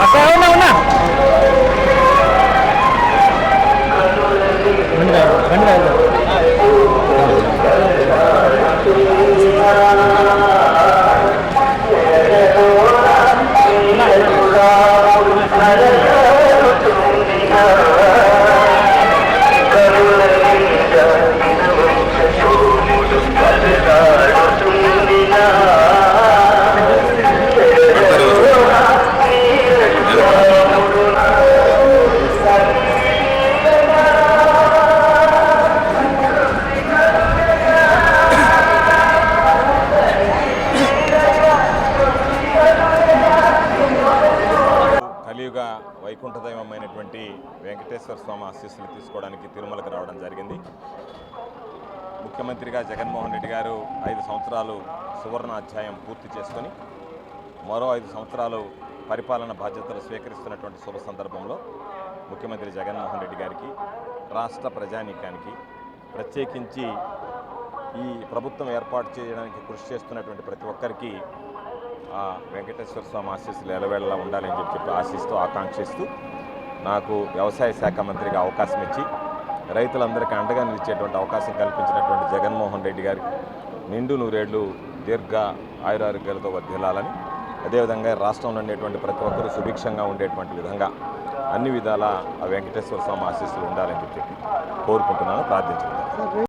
Hasta ahora. వైకుంఠదైవమ్మ అయినటువంటి వెంకటేశ్వర స్వామి ఆశీస్సులు తీసుకోవడానికి తిరుమలకు రావడం జరిగింది. ముఖ్యమంత్రిగా జగన్మోహన్ రెడ్డి గారు ఐదు సంవత్సరాలు సువర్ణ అధ్యాయం పూర్తి చేసుకొని మరో ఐదు సంవత్సరాలు పరిపాలన బాధ్యతలు స్వీకరిస్తున్నటువంటి శుభ సందర్భంలో ముఖ్యమంత్రి జగన్మోహన్ రెడ్డి గారికి రాష్ట్ర ప్రజానీకానికి ప్రత్యేకించి ఈ ప్రభుత్వం ఏర్పాటు చేయడానికి కృషి చేస్తున్నటువంటి ప్రతి ఒక్కరికి వెంకటేశ్వర స్వామి ఆశీస్సులు ఎలవేళలా ఉండాలని చెప్పి చెప్పి ఆశిస్తూ ఆకాంక్షిస్తూ నాకు వ్యవసాయ శాఖ మంత్రిగా అవకాశం ఇచ్చి రైతులందరికీ అండగా నిలిచేటువంటి అవకాశం కల్పించినటువంటి జగన్మోహన్ రెడ్డి గారికి నిండు నూరేళ్ళు దీర్ఘ ఆయురారోగ్యాలతో వర్ధిల్లాలని అదేవిధంగా రాష్ట్రంలో ఉండేటువంటి ప్రతి ఒక్కరూ సుభిక్షంగా ఉండేటువంటి విధంగా అన్ని విధాలా ఆ వెంకటేశ్వర స్వామి ఆశీస్సులు ఉండాలని చెప్పి కోరుకుంటున్నాను ప్రార్థించుకుంటాను